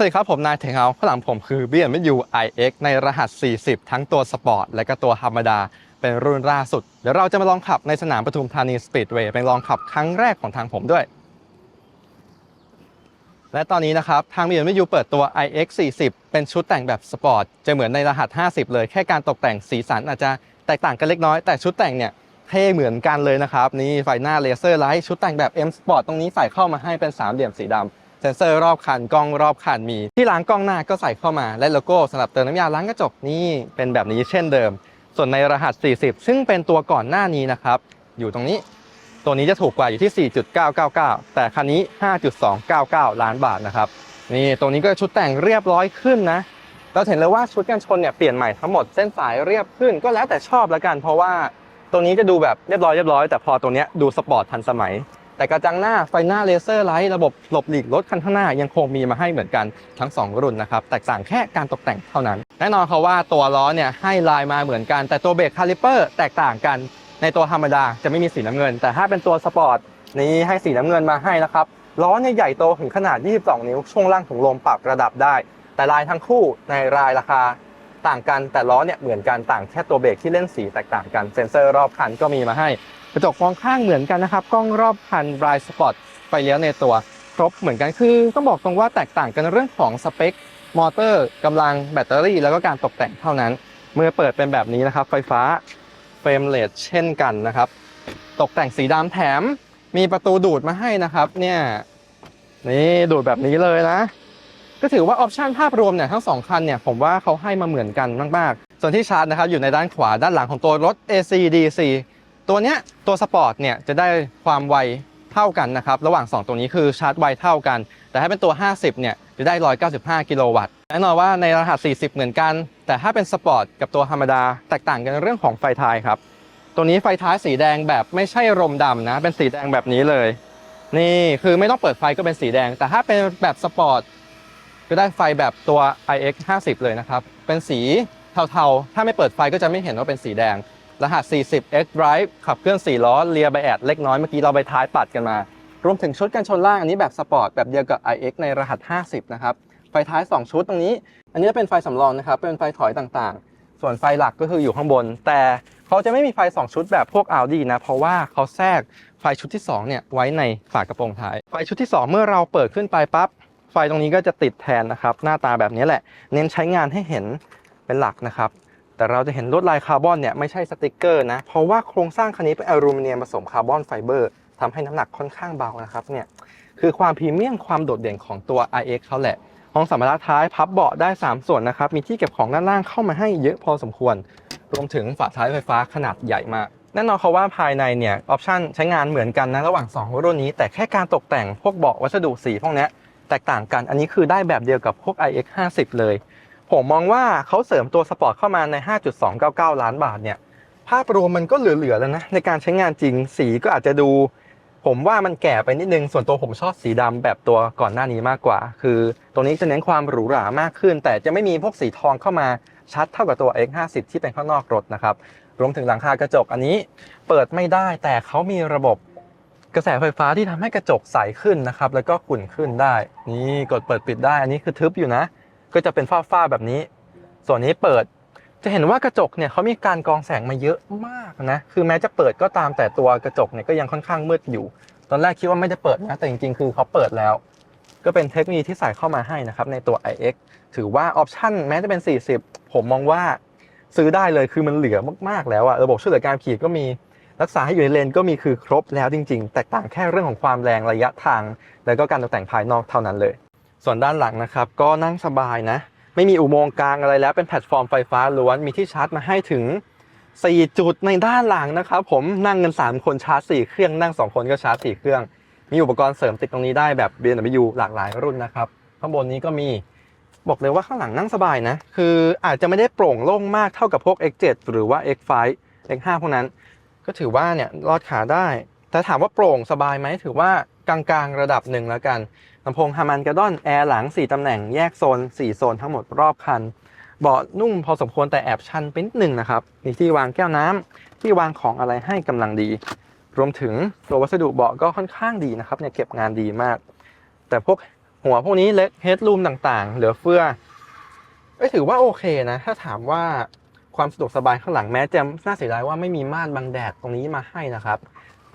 สวัสดีครับ ผมนายเทงเฮาข้างหลังผมคือ BMW iX ในรหัส 40 ทั้งตัวสปอร์ตและก็ตัวธรรมดา เป็นรุ่นล่าสุด เดี๋ยวเราจะมาลองขับในสนามปทุมธานีสปีดเวย์เป็นลองขับครั้งแรกของทางผมด้วย และตอนนี้นะครับ ทาง BMW เปิดตัว iX 40 เป็นชุดแต่งแบบสปอร์ตจะเหมือนในรหัส 50 เลย แค่การตกแต่งสีสันอาจจะแตกต่างกันเล็กน้อยแต่ชุดแต่งเนี่ยเท่เหมือนกันเลยนะครับนี่ไฟหน้าเลเซอร์ไลท์ชุดแต่งแบบ M Sport ตรงนี้ใส่เข้ามาให้เป็นสามเหลี่ยมสีดำ เซ็นเซอร์รอบคันกล้องรอบคันมี ที่ล้างกล้องหน้าก็ใส่เข้ามา และโลโก้สำหรับเติมน้ำยาล้างกระจกนี่เป็นแบบนี้เช่นเดิม ส่วนในรหัส 40 ซึ่งเป็นตัวก่อนหน้านี้นะครับอยู่ตรงนี้ตัวนี้จะถูกกว่าอยู่ที่ 4.999 แต่คันนี้ 5.299 ล้านบาทนะครับนี่ตรงนี้ก็ชุดแต่งเรียบร้อยขึ้นนะเราเห็นเลยว่าชุดกันชนเนี่ยเปลี่ยนใหม่ทั้งหมดเส้นสายเรียบขึ้นก็แล้วแต่ชอบแล้วกัน เพราะว่าตรงนี้จะดูแบบเรียบร้อยเรียบร้อยแต่พอตรงเนี้ยดูสปอร์ตทันสมัย แต่กระจังหน้าไฟหน้าเลเซอร์ไลท์ระบบหลบหลีกรถคันข้างหน้ายังคงมีมาให้เหมือนกันทั้ง 2 รุ่นนะครับ แตกต่างแค่การตกแต่งเท่านั้น แน่นอนเขาว่าตัวล้อเนี่ยให้ลายมาเหมือนกัน แต่ตัวเบรกคาลิเปอร์แตกต่างกัน ในตัวธรรมดาจะไม่มีสีน้ำเงิน แต่ถ้าเป็นตัวสปอร์ตนี้ให้สีน้ำเงินมาให้นะครับล้อเนี่ยใหญ่โตถึงขนาด 22 นิ้วช่วงล่างถุงลมปรับระดับได้ แต่ลายทั้งคู่ในรายราคาต่างกันแต่ล้อเนี่ยเหมือนกันต่างแค่ตัวเบรกที่เล่นสีแตกต่างกันเซ็นเซอร์รอบคันก็มีมาให้ กระจกมองข้างเหมือนกันนะครับกล้องรอบคันบรายสปอร์ตไฟเลี้ยวในตัว ครบเหมือนกันคือต้องบอกตรงว่าแตกต่างกันเรื่องของสเปค มอเตอร์กำลังแบตเตอรี่ แล้วก็การตกแต่งเท่านั้น เมื่อเปิดเป็นแบบนี้นะครับ ไฟฟ้าเฟรมเลสเช่นกันนะครับ ตกแต่งสีดำแถมมีประตูดูดมาให้นะครับ เนี่ยนี่ดูดแบบนี้เลยนะ ก็ถือว่าออปชันภาพรวมเนี่ยทั้งสองคันเนี่ยผมว่าเขาให้มาเหมือนกันมาก ๆ ส่วนที่ชาร์จนะครับอยู่ในด้านขวาด้านหลังของตัวรถ AC DC ตัวเนี้ยตัวสปอร์ตเนี่ยจะได้ความไวเท่ากันนะครับระหว่าง 2 ตัวนี้คือชาร์จไวเท่ากัน แต่ถ้าเป็นตัว 50เนี่ยจะได้ 195 กิโลวัตต์แน่นอนว่าในรหัส 40 เหมือนกัน แต่ถ้าเป็นสปอร์ตกับตัวธรรมดาแตกต่างกันเรื่องของไฟท้ายครับตัวนี้ไฟท้ายสีแดงแบบไม่ใช่รมดำนะเป็นสีแดงแบบนี้เลย นี่คือไม่ต้องเปิดไฟก็เป็นสีแดง แต่ถ้าเป็นแบบสปอร์ตก็ได้ไฟแบบตัว iX 50 เลยนะครับเป็นสีเทาๆ ถ้าไม่เปิดไฟก็จะไม่เห็นว่าเป็นสีแดง รหัส 40 X Drive ขับเคลื่อน 4 ล้อ เลียไบแอดเล็กน้อย เมื่อกี้เราไปท้ายปัดกันมา รวมถึงชุดกันชนล่างอันนี้แบบสปอร์ตแบบเดียวกับ iX ในรหัส 50 นะครับ ไฟท้าย 2 ชุดตรงนี้ อันนี้เป็นไฟสำรองนะครับ เป็นไฟถอยต่างๆ ส่วนไฟหลักก็คืออยู่ข้างบน แต่เขาจะไม่มีไฟ 2 ชุดแบบพวก Audi นะ เพราะว่าเขาแทรกไฟชุดที่ 2 เนี่ยไว้ในฝากระโปรงท้าย ไฟชุดที่ 2 เมื่อเราเปิดขึ้นไปปั๊บ ไฟตรงนี้ก็จะติดแทนนะครับ หน้าตาแบบนี้แหละ เน้นใช้งานให้เห็นเป็นหลักนะครับ แต่เราจะเห็นลวดลายคาร์บอนเนี่ยไม่ใช่สติกเกอร์นะ เพราะว่าโครงสร้างคันนี้เป็นอลูมิเนียมผสมคาร์บอนไฟเบอร์ทำให้น้ำหนักค่อนข้างเบานะครับเนี่ยคือความพรีเมียมความโดดเด่นของตัว iX เขาแหละห้องสัมภาระท้ายพับเบาะได้ 3 ส่วนนะครับมีที่เก็บของด้านล่างเข้ามาให้เยอะพอสมควร รวมถึงฝาท้ายไฟฟ้าขนาดใหญ่มากแน่นอนเขาว่าภายในเนี่ยออปชันใช้งานเหมือนกันนะระหว่าง 2 รุ่นนี้ แต่แค่การตกแต่งพวกเบาะวัสดุสีพวกนี้แตกต่างกันอันนี้คือได้แบบเดียวกับพวก iX 50 เลย ผมมองว่าเขาเสริมตัวสปอร์ตเข้ามาใน 5.299 ล้านบาทเนี่ยภาพรวมมันก็เหลือๆแล้วนะในการใช้งานจริงสีก็อาจจะดู ผมว่ามันแก่ไปนิดนึงส่วนตัวผมชอบสีดำแบบตัวก่อนหน้านี้มากกว่า คือตัวนี้จะเน้นความหรูหรามากขึ้น แต่จะไม่มีพวกสีทองเข้ามาชัดเท่ากับตัว X50 ที่เป็นข้างนอกรถนะครับรวมถึงหลังคากระจกอันนี้เปิดไม่ได้แต่เขามีระบบกระแสไฟฟ้าที่ทำให้กระจกใสขึ้นนะครับแล้วก็ขุ่นขึ้นได้ นี่กดเปิดปิดได้อันนี้คือทึบอยู่นะ ก็จะเป็นฝ้าๆแบบนี้ ส่วนนี้เปิดจะเห็นว่ากระจกเนี่ยเขามีการกรองแสงมาเยอะมากนะคือแม้จะเปิดก็ตามแต่ตัวกระจกเนี่ยก็ยังค่อนข้างมืดอยู่ ตอนแรกคิดว่าไม่ได้เปิดนะแต่จริงๆ คือเขาเปิดแล้ว ก็เป็นเทคโนโลยีที่ใส่เข้ามาให้นะครับในตัว iX ถือว่าออปชั่นแม้จะเป็น 40 ผมมองว่าซื้อได้เลยคือมันเหลือมากๆแล้วอะระบบช่วยเหลือการขี่ก็มีรักษาให้อยู่ในเลนก็มีคือครบแล้วจริง ๆ แตกต่างแค่เรื่องของความแรงระยะทาง แล้วก็การตกแต่งภายนอกเท่านั้นเลย ส่วนด้านหลังนะครับ ก็นั่งสบายนะ ไม่มีอุโมงค์กลางอะไรแล้วเป็นแพลตฟอร์มไฟฟ้าล้วนมีที่ชาร์จมาให้ถึง 4 จุดในด้านหลังนะครับ ผมนั่งกัน 3 คนชาร์จ 4 เครื่องนั่ง 2 คนก็ชาร์จ 4 เครื่อง มีอุปกรณ์เสริมติดตรงนี้ได้แบบ BMW หลากหลายรุ่นนะครับ ข้างบนนี้ก็มีบอกเลยว่าข้างหลังนั่งสบายนะ คืออาจจะไม่ได้โปร่งโล่งมากเท่ากับพวก X7 หรือว่า X5 X5 พวกนั้น ก็ถือว่าเนี่ยรอดขาได้ แต่ถามว่าโปร่งสบายไหมถือว่า กลางๆ ระดับหนึ่งแล้วกันลำโพงฮามันกระดอนแอร์หลัง 4 ตำแหน่งแยกโซน 4 โซนทั้งหมดรอบคันเบาะนุ่มพอสมควรแต่แอบชันไปนิดหนึ่งนะครับ มีที่วางแก้วน้ำที่วางของอะไรให้กำลังดี รวมถึงตัววัสดุเบาะก็ค่อนข้างดีนะครับเนี่ยเก็บงานดีมาก แต่พวกหัวพวกนี้เล็กเฮดรูมต่างๆ เหลือเฟือถือว่าโอเคนะ ถ้าถามว่า ความสะดวกสบายข้างหลังแม้จะน่าเสียดายว่าไม่มีม่านบังแดดตรงนี้มาให้นะครับ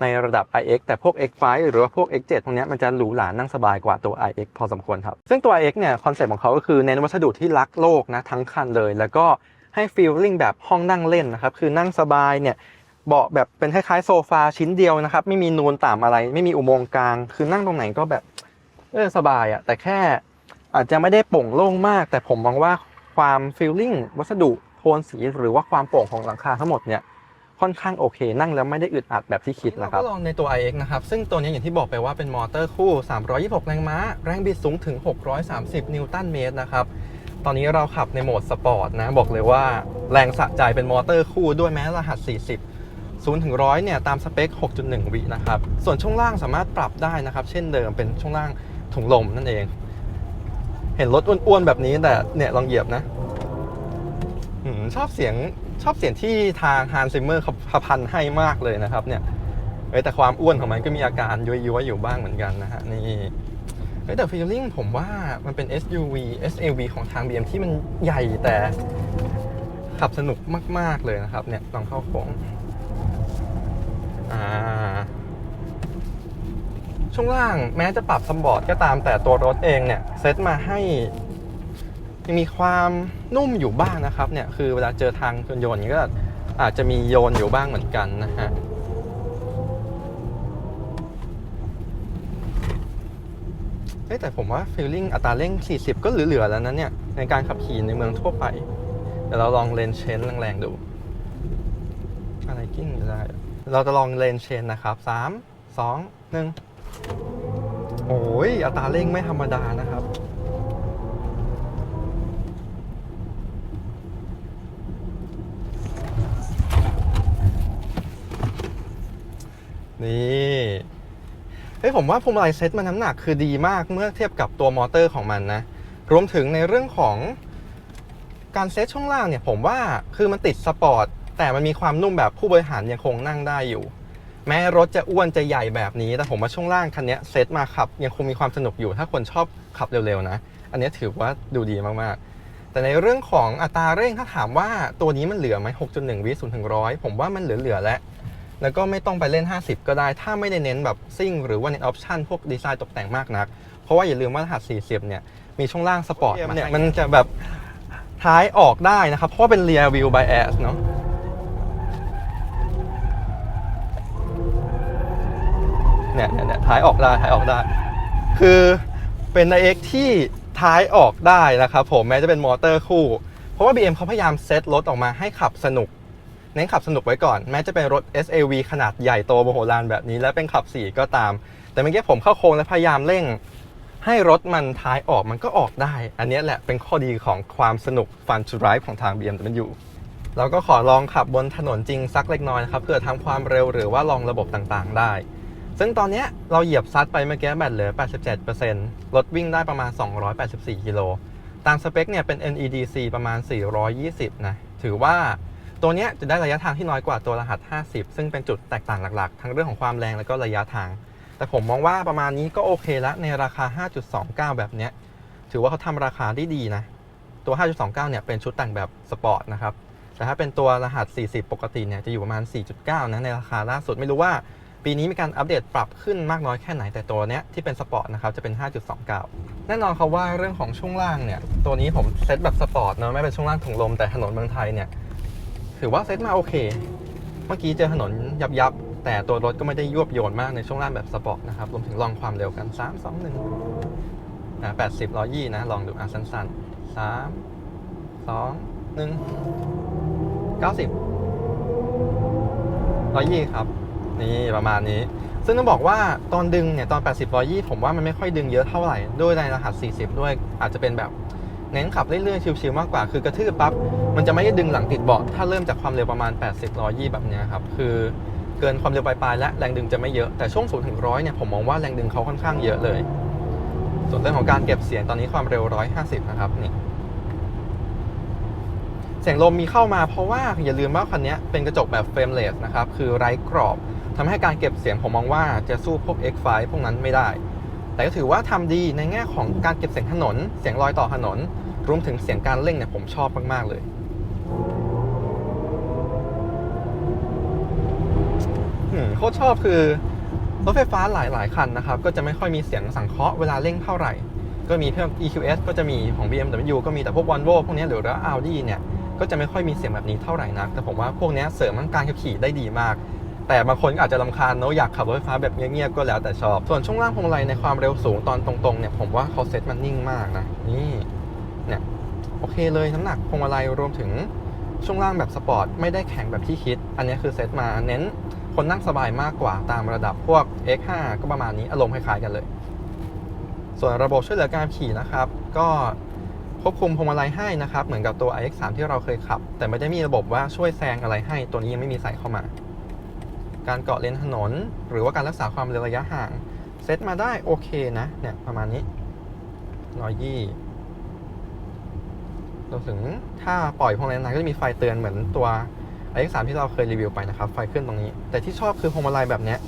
ในระดับ iX แต่พวก X5 หรือว่าพวก X7 ตรงนี้มันจะหรูหรานั่งสบายกว่าตัว iX พอสมควรครับ ซึ่งตัว iX เนี่ยคอนเซ็ปต์ของเขาก็คือเน้นวัสดุที่รักโลกนะทั้งคันเลย แล้วก็ให้ฟีลลิ่งแบบห้องนั่งเล่นนะครับคือนั่งสบายเนี่ยเบาะแบบเป็นคล้ายๆโซฟาชิ้นเดียวนะครับ ไม่มีนูนต่ำอะไร ไม่มีอุโมงค์กลาง คือนั่งตรงไหนก็แบบเออสบายอะแต่แค่อาจจะไม่ได้โปร่งโล่งมาก แต่ผมมองว่าความฟีลลิ่งวัสดุ นสีหรือว่าความโปร่งของหลังคาทั้งหมดเนี่ยค่อนข้างโอเค นั่งแล้วไม่ได้อึดอัดแบบที่คิดนะครับก็ลองในตัว iX นะครับ ซึ่งตัวนี้อย่างที่บอกไปว่าเป็นมอเตอร์คู่ 326 แรงม้า แรงบิดสูงถึง 630 นิวตันเมตรนะครับ ตอนนี้เราขับในโหมดสปอร์ตนะ บอกเลยว่าแรงสะใจเป็นมอเตอร์คู่ด้วยแม้รหัส 40 0ถึง100เนี่ยตามสเปค 6.1 วินะครับ ส่วนช่วงล่างสามารถปรับได้นะครับ เช่นเดิมเป็นช่วงล่างถุงลมนั่นเอง เห็นรถอ้วนๆแบบนี้แต่เนี่ยลองเหยียบนะ ชอบเสียงชอบเสียงที่ทางฮันซิมเมอร์เขาพันให้มากเลยนะครับเนี่ยแต่ความอ้วนของมันก็มีอาการย้อยๆอยู่บ้างเหมือนกันนะฮะนี่แต่ฟีลลิ่งผมว่ามันเป็น SUV SAV ของทาง BM ที่มันใหญ่แต่ขับสนุกมาก ๆ เลยนะครับ เนี่ยลองเข้าโค้งช่วงล่างแม้จะปรับสปอร์ตก็ตามแต่ตัวรถเองเนี่ย เซตมาให้ ยังมีความนุ่มอยู่บ้างนะครับเนี่ยคือเวลาเจอทางโยนๆอย่างนี้ก็อาจจะมีโยนอยู่บ้างเหมือนกันนะฮะเอ้แต่ผมว่าฟีลลิ่งอัตราเร่ง 40 ก็เหลือๆแล้วนะเนี่ย ในการขับขี่ในเมืองทั่วไป เดี๋ยวเราลองเลนเชนแรงๆดู อะไรกิ้งได้ เราจะลองเลนเชนนะครับ 3 2 1 โอ้ยอัตราเร่งไม่ธรรมดานะครับ นี่เฮ้ยผมว่าพวงมาลัยเซ็ตมันน้ำหนักคือดีมากเมื่อเทียบกับตัวมอเตอร์ของมันนะ รวมถึงในเรื่องของการเซ็ตช่วงล่างเนี่ย ผมว่าคือมันติดสปอร์ตแต่มันมีความนุ่มแบบผู้บริหารยังคงนั่งได้อยู่ แม้รถจะอ้วนจะใหญ่แบบนี้ แต่ผมว่าช่วงล่างคันนี้เซ็ตมาขับ ยังคงมีความสนุกอยู่ถ้าคนชอบขับเร็วๆนะ อันนี้ถือว่าดูดีมากๆ แต่ในเรื่องของอัตราเร่งถ้าถามว่าตัวนี้มันเหลือไหม6.1วิ0ถึง100ผมว่ามันเหลือๆแล้ว แล้วก็ไม่ต้องไปเล่น 50 ก็ได้ ถ้าไม่ได้เน้นแบบซิ่งหรือว่าเน้นออปชันพวกดีไซน์ตกแต่งมากนัก เพราะว่าอย่าลืมว่ารหัส 40 เนี่ย มีช่วงล่างสปอร์ตเนี่ยมันจะแบบท้ายออกได้นะครับ เพราะว่าเป็น rear view bias เนาะเนี่ยเนี่ยเนี่ยท้ายออกได้ท้ายออกได้ คือเป็น iX ที่ท้ายออกได้นะครับผมแม้จะเป็นมอเตอร์คู่ เพราะว่า BM เขาพยายามเซตรถออกมาให้ขับสนุก เน้นขับสนุกไว้ก่อน แม้จะเป็นรถ SAV ขนาดใหญ่โตโมโหลานแบบนี้ และเป็นขับ 4 ก็ตาม แต่เมื่อกี้ผมเข้าโค้งและพยายามเร่ง ให้รถมันท้ายออกมันก็ออกได้ อันนี้แหละเป็นข้อดีของความสนุก Fun to Drive ของทาง BMW เราก็ขอลองขับบนถนนจริงสักเล็กน้อยนะครับเพื่อทำความเร็วหรือว่าลองระบบต่างๆ ได้ ซึ่งตอนนี้เราเหยียบซัดไปเมื่อกี้แบตเหลือ 87%รถวิ่งได้ประมาณ 284 กิโล ตามสเปคเนี่ยเป็น NEDC ประมาณ 420 นะ ถือว่า ตัวนี้จะได้ระยะทางที่น้อยกว่าตัวรหัส 50 ซึ่งเป็นจุดแตกต่างหลักๆ ทั้งเรื่องของความแรงแล้วก็ระยะทาง แต่ผมมองว่าประมาณนี้ก็โอเคแล้วในราคา 5.29 แบบเนี้ยถือว่าเขาทำราคาได้ดีนะ ตัว 5.29 เนี่ยเป็นชุดแต่งแบบสปอร์ตนะครับ แต่ถ้าเป็นตัวรหัส 40 ปกติเนี่ยจะอยู่ประมาณ 4.9 นะในราคาล่าสุดไม่รู้ว่า ปีนี้มีการอัปเดตปรับขึ้นมากน้อยแค่ไหนแต่ตัวเนี้ยที่เป็นสปอร์ตนะครับจะเป็น 5.29 แน่นอนครับว่าเรื่องของช่วงล่างเนี่ยตัวนี้ผมเซตแบบสปอร์ตเนอะไม่เป็นช่วงล่างถุงลมแต่ถนนเมืองไทยเนี่ย ถือว่าเซตมาโอเค เมื่อกี้เจอถนนยับยับแต่ตัวรถก็ไม่ได้ยวบโยนมากในช่วงล่างแบบสปอร์ตนะครับ รวมถึงลองความเร็วกัน 3 2 1อ่า80 120นะ ลองดูอะสั้นๆ 3 2 1 90 120ครับ นี่ประมาณนี้ ซึ่งต้องบอกว่าตอนดึงเนี่ย ตอน 80 120ผมว่ามันไม่ค่อยดึงเยอะเท่าไหร่ ด้วยในรหัส 40 ด้วยอาจจะเป็นแบบ เน้นขับเรื่อยๆชิวๆมากกว่า คือกระทืบปั๊บมันจะไม่ได้ดึงหลังติดเบาะถ้าเริ่มจากความเร็วประมาณ 80 120 แบบนี้ครับคือเกินความเร็วปลายๆและแรงดึงจะไม่เยอะแต่ช่วง0ถึง100เนี่ยผมมองว่าแรงดึงเขาค่อนข้างเยอะเลย ส่วนเรื่องของการเก็บเสียงตอนนี้ความเร็ว 150 นะครับนี่เสียงลมมีเข้ามาเพราะว่าอย่าลืมว่าคันนี้เป็นกระจกแบบเฟรมเลสนะครับคือไร้กรอบทำให้การเก็บเสียงผมมองว่าจะสู้พวก X5 พวกนั้นไม่ได้ แต่ก็ถือว่าทำดีในแง่ของการเก็บเสียงถนน เสียงรอยต่อถนน รวมถึงเสียงการเร่งเนี่ยผมชอบมากๆเลยอืมโคตรชอบคือ รถไฟฟ้าหลายๆ คันนะครับ ก็จะไม่ค่อยมีเสียงสังเคราะห์เวลาเร่งเท่าไหร่ ก็มีเพิ่ม EQS ก็จะมีของ BMW ก็มีแต่พวก Volvo พวกนี้หรือว่า Audi เนี่ยก็จะไม่ค่อยมีเสียงแบบนี้เท่าไหร่นัก แต่ผมว่าพวกนี้เสริมการขับขี่ได้ดีมาก แต่บางคนก็อาจจะลำคาญเนอะอยากขับรถไฟฟ้าแบบเงียบๆก็แล้วแต่ชอบ ส่วนช่วงล่างพวงมาลัยในความเร็วสูงตอนตรงๆเนี่ยผมว่าเขาเซ็ตมันนิ่งมากนะนี่เนี่ยโอเคเลยน้ำหนักพวงมาลัยรวมถึงช่วงล่างแบบสปอร์ตไม่ได้แข็งแบบที่คิด อันนี้คือเซ็ตมาเน้นคนนั่งสบายมากกว่าตามระดับพวก X5 ก็ประมาณนี้อารมณ์คล้ายๆกันเลย ส่วนระบบช่วยเหลือการขี่นะครับ ก็ควบคุมพวงมาลัยให้นะครับ เหมือนกับตัว iX3 ที่เราเคยขับ แต่ไม่ได้มีระบบว่าช่วยแซงอะไรให้ตัวนี้ยังไม่มีใส่เข้ามา การเกาะเลนถนน หรือว่าการรักษาความเร็วระยะห่าง เซตมาได้โอเคนะเนี่ยประมาณนี้ร้อยยี่รวมถึงถ้าปล่อยพวงมาลัยนานก็จะมีไฟเตือนเหมือนตัว iX3 ที่เราเคยรีวิวไปนะครับ ไฟขึ้นตรงนี้ แต่ที่ชอบคือพวงมาลัยแบบเนี้ย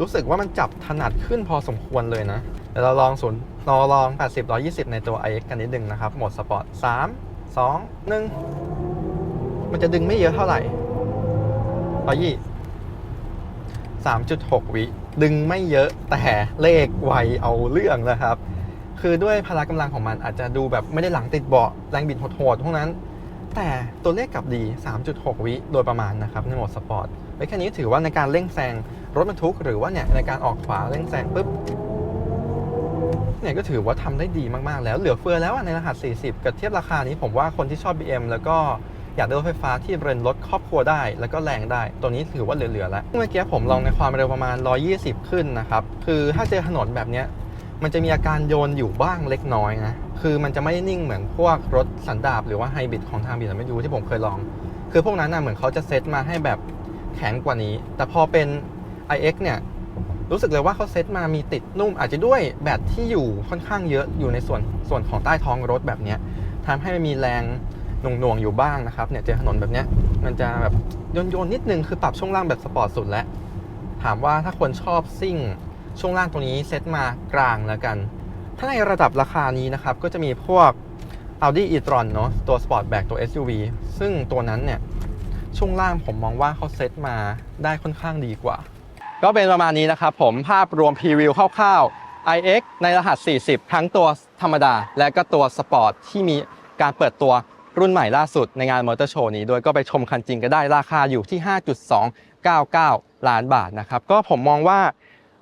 รู้สึกว่ามันจับถนัดขึ้นพอสมควรเลยนะเดี๋ยวเราลองศูนย์เราลอง 80 120 ในตัว iX กันนิดนึงนะครับ โหมดสปอร์ต 3 2 1 มันจะดึงไม่เยอะเท่าไหร่ร้อยยี่ 3.6 วิดึงไม่เยอะแต่เลขไวเอาเรื่องนะครับ คือด้วยพละกำลังของมันอาจจะดูแบบไม่ได้หลังติดเบาะแรงบิดโหดๆพวกนั้น แต่ตัวเลขกลับดี 3.6 วิโดยประมาณนะครับในโหมดสปอร์ตไว้แค่นี้ถือว่าในการเร่งแซงรถบรรทุกหรือว่าเนี่ยในการออกขวาเร่งแซงปุ๊บเนี่ยก็ถือว่าทำได้ดีมากๆแล้วเหลือเฟือแล้วในรหัส 40 กับเทียบราคานี้ผมว่าคนที่ชอบ BM แล้วก็ อยากได้รถไฟฟ้าที่เป็นรถครอบครัวได้ แล้วก็แรงได้ ตัวนี้ถือว่าเหลือๆแล้วเมื่อกี้ผมลองในความเร็วประมาณ 120 ขึ้นนะครับคือถ้าเจอถนนแบบนี้มันจะมีอาการโยนอยู่บ้างเล็กน้อยนะคือมันจะไม่นิ่งเหมือนพวกรถสันดาปหรือว่าไฮบริดของทางบีไม่ดูที่ผมเคยลอง คือพวกนั้นนะเหมือนเขาจะเซตมาให้แบบแข็งกว่านี้ แต่พอเป็น iX เนี่ยรู้สึกเลยว่าเขาเซตมามีติดนุ่มอาจจะด้วยแบตที่อยู่ค่อนข้างเยอะอยู่ในส่วนส่วนของใต้ท้องรถแบบนี้ทำให้มันมีแรง หน่วงๆอยู่บ้างนะครับเนี่ยเจอถนนแบบเนี้ยมันจะแบบโยนๆนิดนึงคือปรับช่วงล่างแบบสปอร์ตสุดแล้ว ถามว่าถ้าคนชอบซิ่งช่วงล่างตรงนี้เซตมากลางแล้วกัน ถ้าในระดับราคานี้นะครับก็จะมีพวก Audi e-tron เนาะตัว Sportback ตัว SUV ซึ่งตัวนั้นเนี่ยช่วงล่างผมมองว่าเขาเซตมาได้ค่อนข้างดีกว่า ก็เป็นประมาณนี้นะครับผมภาพรวมพรีวิวคร่าวๆ iX ในรหัส 40 ทั้งตัวธรรมดา และก็ตัวสปอร์ตที่มีการเปิดตัว รุ่นใหม่ล่าสุดในงานมอเตอร์โชว์นี้ด้วยก็ไปชมคันจริงก็ได้ราคาอยู่ที่ 5.299 ล้านบาทนะครับก็ผมมองว่า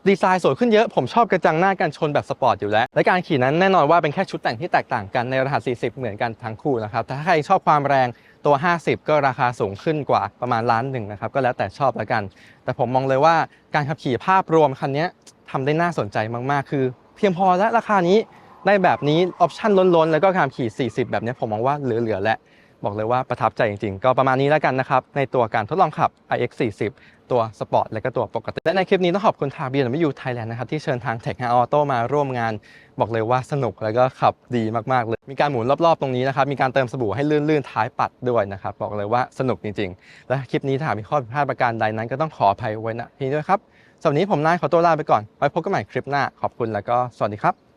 ดีไซน์สวยขึ้นเยอะ ผมชอบกระจังหน้ากันชนแบบสปอร์ตอยู่แล้ว และการขี่นั้นแน่นอนว่าเป็นแค่ชุดแต่งที่แตกต่างกันในรหัส 40 เหมือนกันทั้งคู่นะครับ ถ้าใครชอบความแรงตัว 50 ก็ราคาสูงขึ้นกว่าประมาณล้านหนึ่งนะครับ ก็แล้วแต่ชอบแล้วกัน แต่ผมมองเลยว่าการขับขี่ภาพรวมคันนี้ทำได้น่าสนใจมาก ๆ คือ เพียงพอและราคานี้ ได้แบบนี้ออปชั่นล้นๆ แล้วก็การขี่ 40 แบบนี้ผมมองว่าเหลือๆและ บอกเลยว่าประทับใจจริงๆ ก็ประมาณนี้แล้วกันนะครับ ในตัวการทดลองขับ iX 40ตัวสปอร์ตและก็ตัวปกติ และในคลิปนี้ต้องขอบคุณทาง BMW Thailand นะครับ ที่เชิญทาง Tech Auto มาร่วมงาน บอกเลยว่าสนุกแล้วก็ขับดีมากๆเลย มีการหมุนรอบๆตรงนี้นะครับ มีการเติมสบู่ให้ลื่นๆ ท้ายปัดด้วยนะครับ บอกเลยว่าสนุกจริง ๆ และคลิปนี้ถ้ามีข้อผิดพลาดประการใดนั้น ก็ต้องขออภัยไว้ณที่นี้ด้วยครับสำหรับนนี้ผมนายขอตัวลาไปก่อนไว้พบกันใหม่คลิปหน้าขอบคุณแล้วก็สวัสดีครับ